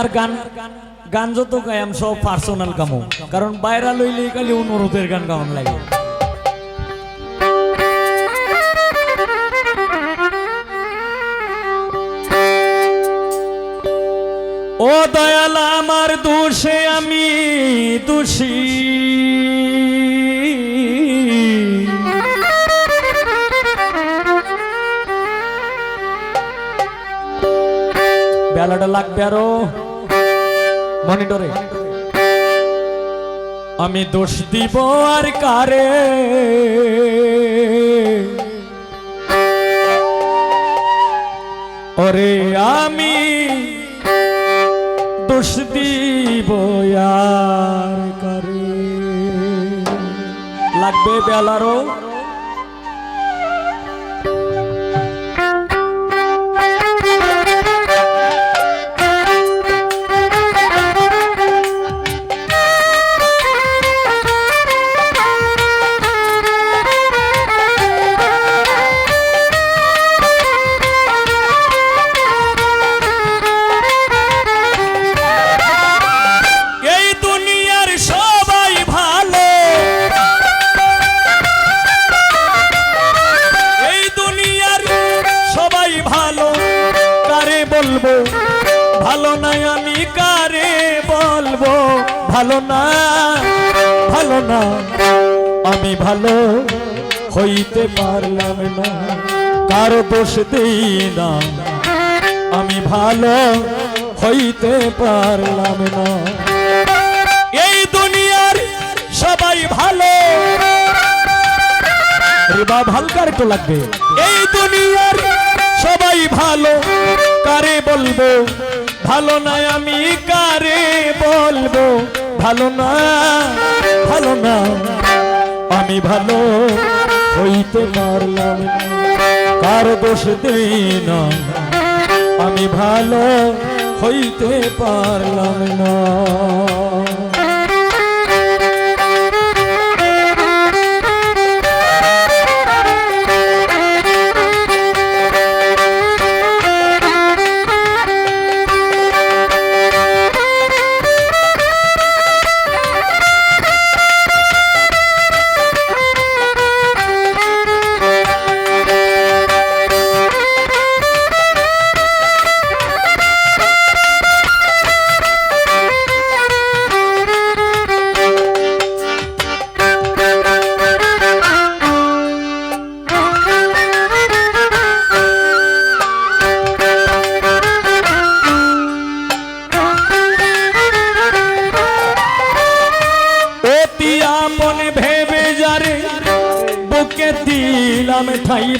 আর গান গান যত গায়াম সব পার্সোনাল কামো। কারণ বাইরা লইলে খালি অনুরোধের গান গাওয়ান লাগে। ও দয়াল, আমার দোষে আমি দোষী। বেলাটা লাগবে আরও। মনিটরে আমি দোষ দিব আর কারে? ওরে আমি দোষ দিব আর কারে? লাগবে বেলারও বলব? ভালো নাই আমি কারে বলব? ভালো না ভালো না। আমি ভালো হইতে পারলাম না। কারও দোষ দেই না। আমি ভালো হইতে পারলাম না। এই দুনিয়ার সবাই ভালো। রিবা হালকার তো লাগবে। এই দুনিয়ার সবাই ভালো, কারে বলব? ভালো না আমি কারে বলব? ভালো না ভালো না, আমি ভালো হইতে পারলাম কার দোষ দেই না? আমি ভালো হইতে পারলাম না।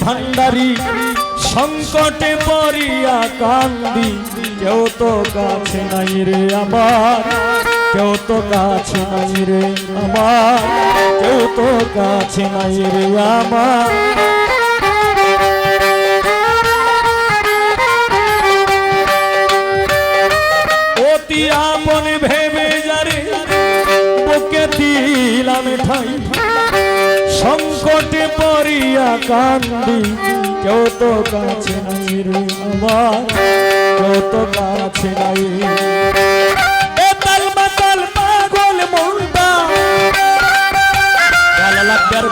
ভান্ডারি, সংকটে পড়িয়া কান্দি। কেউ তো কাছে নাই রে আমার, কেউ তো কাছে নাই রে আমার, কেউ তো কাছে নাই রে আমার। অতি আপন ভেবে যারে বুকে দিলাম ঠাই। সংকটে পড়িয়া কান্দি। কেউ তো কাছে নাই রে আমার, কেউ তো কাছে নাই। পাগল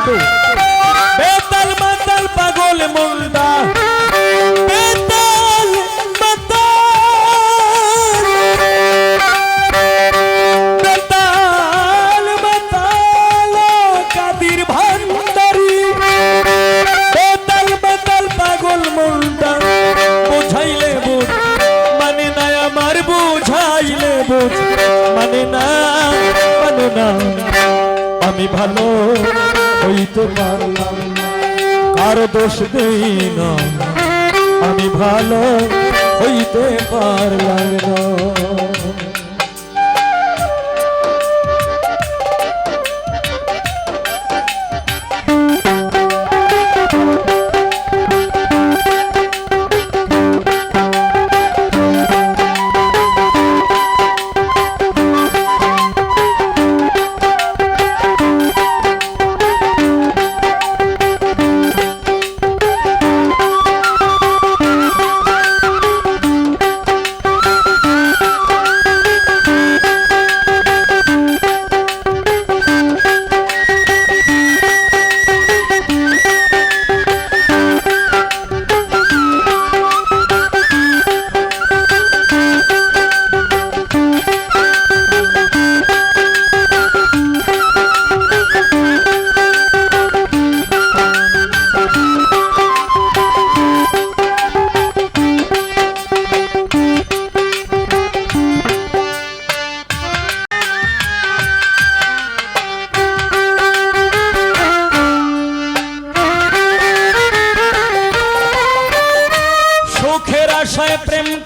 তো ভালো হইতে পারলাম। কার দোষ দেই না? আমি ভালো হইতে পারলাম না।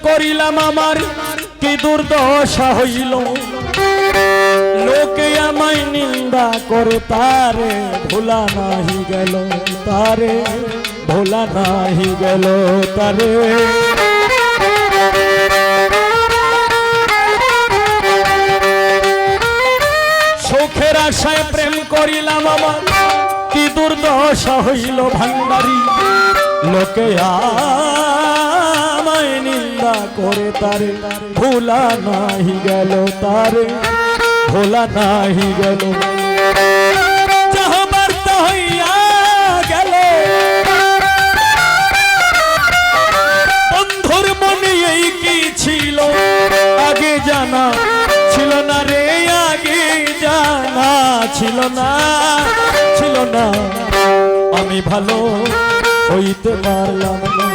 করিলাম আমার, কি দুর্দশা হইল। লোকে আমায় নিন্দা করে, তারে ভোলা নাহি গেল, তারে ভোলা নাহি গেল, তারে। সুখের আশায় প্রেম করিলাম আমার, কি দুর্দশা হইল ভান্ডারি। লোকে নিন্দা করে তারে, ভোলা নাহি গেল তারে, ভোলা নাহি গেল। ছিল? আগে জানা ছিল না রে, আগে জানা ছিল না ছিল না। আমি ভালো হইতে পারলাম না।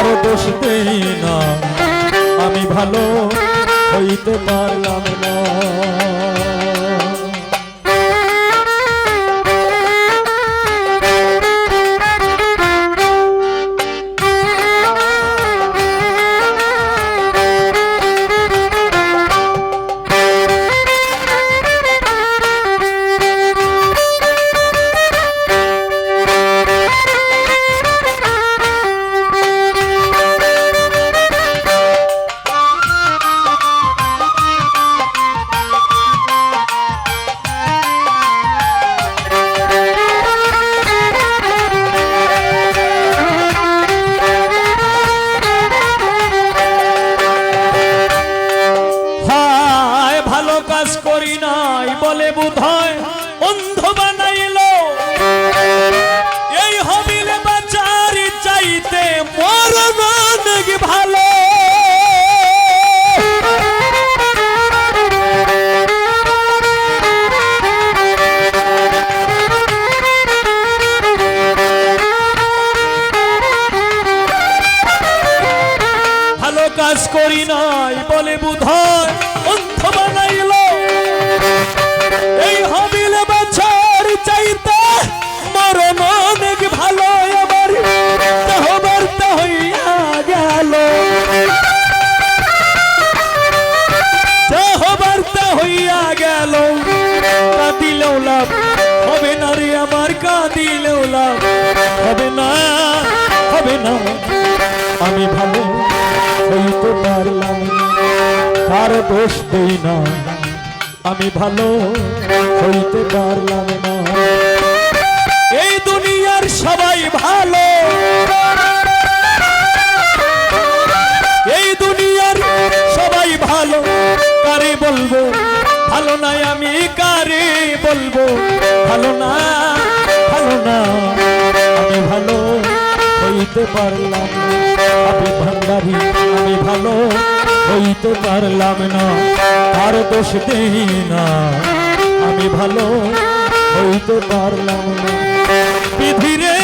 কারও দোষ দেই না। আমি ভালো হইতে পারলাম না। লাভ। হবে না রে আমার কাঁদিলেও লাভ। হবে না হবে না। আমি ভালো হইতে পারলাম। কার দোষ দেই না। আমি ভালো হইতে পারলাম না। এই দুনিয়ার সবাই ভালো। বলব, ভালো না ভালো না। আমি ভালো হইতে পারলাম আমি ভান্ডারি, আমি ভালো হইতে পারলাম না। আর দোষ দেই না। আমি ভালো হইতে পারলাম না। বিধিরে